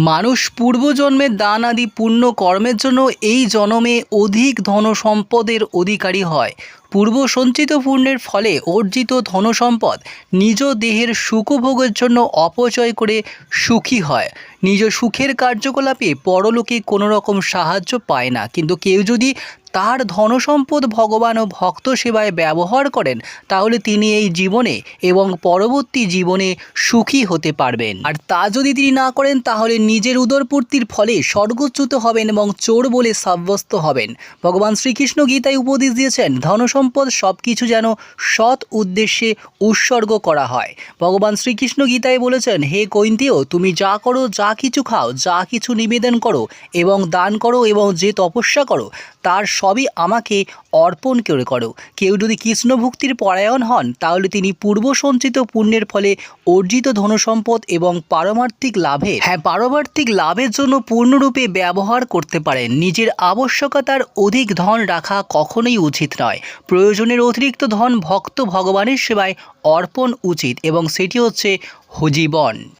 মানুষ পূর্বজন্মের দান আদি পুণ্য কর্মের জন্য এই জনমে অধিক ধন সম্পদের অধিকারী হয়। পূর্ব সঞ্চিত পুণ্যের ফলে অর্জিত ধনসম্পদ নিজ দেহের সুখভোগের জন্য অপচয় করে সুখী হয়। নিজ সুখের কার্যকলাপে পরলোকে কোনো রকম সাহায্য পায় না। কিন্তু কেউ যদি তার ধনসম্পদ ভগবান ও ভক্ত সেবায় ব্যবহার করেন, তাহলে তিনি এই জীবনে এবং পরবর্তী জীবনে সুখী হতে পারবেন। আর তা যদি তিনি না করেন, তাহলে নিজের উদরপূর্তির ফলে স্বর্গচ্যুত হবেন এবং চোর বলে সাব্যস্ত হবেন। ভগবান শ্রীকৃষ্ণ গীতায় উপদেশ দিয়েছেন, ধনসম্পদ সব কিছু যেন সৎ উদ্দেশ্যে উৎসর্গ করা হয়। ভগবান শ্রীকৃষ্ণ গীতায় বলেছেন, হে কৈন্তীয়, তুমি যা করো, যা কিছু খাও, যা কিছু নিবেদন করো এবং দান করো এবং যে তপস্যা করো, তার সবই আমাকে অর্পণ করে করো। কেউ যদি কৃষ্ণ ভক্তির পরায়ণ হন, তাহলে তিনি পূর্ব সঞ্চিত পুণ্যের ফলে অর্জিত ধনসম্পদ এবং পারমার্থিক লাভে হ্যাঁ পারমার্থিক লাভের জন্য পূর্ণরূপে ব্যবহার করতে পারেন। নিজের আবশ্যকতার অধিক ধন রাখা কখনোই উচিত নয়। প্রয়োজনের অতিরিক্ত ধন ভক্ত ভগবানের সেবায় অর্পণ উচিত এবং সেটি হচ্ছে জীবন